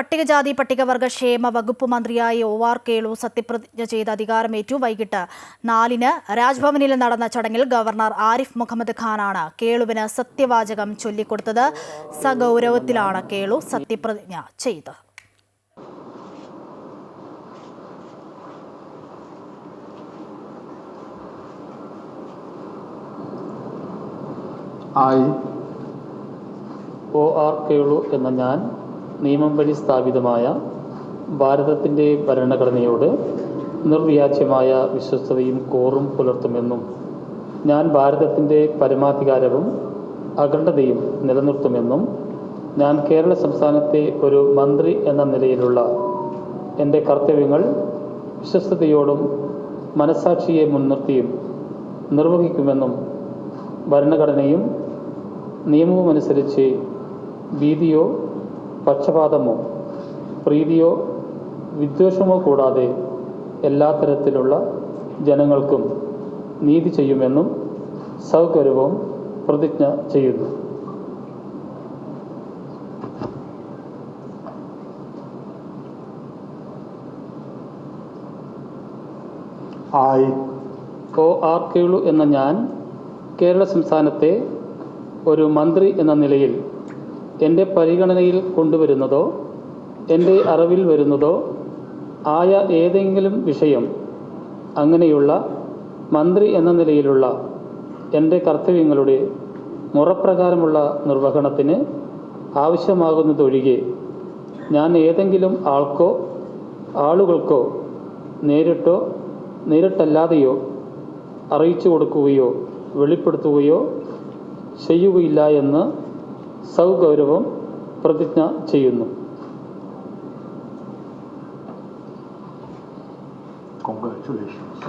പട്ടികജാതി പട്ടികവർഗ ക്ഷേമ വകുപ്പ് മന്ത്രിയായ ഒ ആർ കേളു സത്യപ്രതിജ്ഞ ചെയ്ത് അധികാരമേറ്റു വൈകിട്ട് നാലിന് രാജ്ഭവനിൽ നടന്ന ചടങ്ങിൽ ഗവർണർ ആരിഫ് മുഹമ്മദ് ഖാനാണ് കേളുവിന് സത്യവാചകം ചൊല്ലിക്കൊടുത്തത്. സഗൗരവത്തിലാണ് കേളു സത്യപ്രതിജ്ഞ ചെയ്തത്. ആയി ഒ ആർ കേളു എന്ന ഞാൻ നിയമം വഴി സ്ഥാപിതമായ ഭാരതത്തിന്റെ ഭരണഘടനയോട് നിർവ്യാജ്യമായ വിശ്വസ്തതയും കോറും പുലർത്തുമെന്നും ഞാൻ ഭാരതത്തിന്റെ പരമാധികാരവും അഖണ്ഡതയും നിലനിർത്തുമെന്നും ഞാൻ കേരള സംസ്ഥാനത്തെ ഒരു മന്ത്രി എന്ന നിലയിലുള്ള എന്റെ കർത്തവ്യങ്ങൾ വിശ്വസ്തയോടും മനസാക്ഷിയെ മുൻനിർത്തിയും നിർവഹിക്കുമെന്നും ഭരണഘടനയും നിയമവുമനുസരിച്ച് ഭീതിയോ പക്ഷപാതമോ പ്രീതിയോ വിദ്വേഷമോ കൂടാതെ എല്ലാ തരത്തിലുള്ള ജനങ്ങൾക്കും നീതി ചെയ്യുമെന്നും സൗകര്യവും പ്രതിജ്ഞ ചെയ്യുന്നു. ആയി. ഒ ആർ കേളു എന്ന ഞാൻ കേരള സംസ്ഥാനത്തെ ഒരു മന്ത്രി എന്ന നിലയിൽ എന്റെ പരിഗണനയിൽ കൊണ്ടുവരുന്നതോ എന്റെ അറിവിൽ വരുന്നതോ ആയ ഏതെങ്കിലും വിഷയം അങ്ങനെയുള്ള മന്ത്രി എന്ന നിലയിലുള്ള എന്റെ കർത്തവ്യങ്ങളുടെ മുറപ്രകാരമുള്ള നിർവഹണത്തിന് ആവശ്യമാകുന്നതൊഴികെ ഞാൻ ഏതെങ്കിലും ആൾക്കോ ആളുകൾക്കോ നേരിട്ടോ നേരിട്ടല്ലാതെയോ അറിയിച്ചു കൊടുക്കുകയോ വെളിപ്പെടുത്തുകയോ ചെയ്യുകയില്ല എന്ന് സൗഗൗരവം പ്രതിജ്ഞ ചെയ്യുന്നു. Congratulations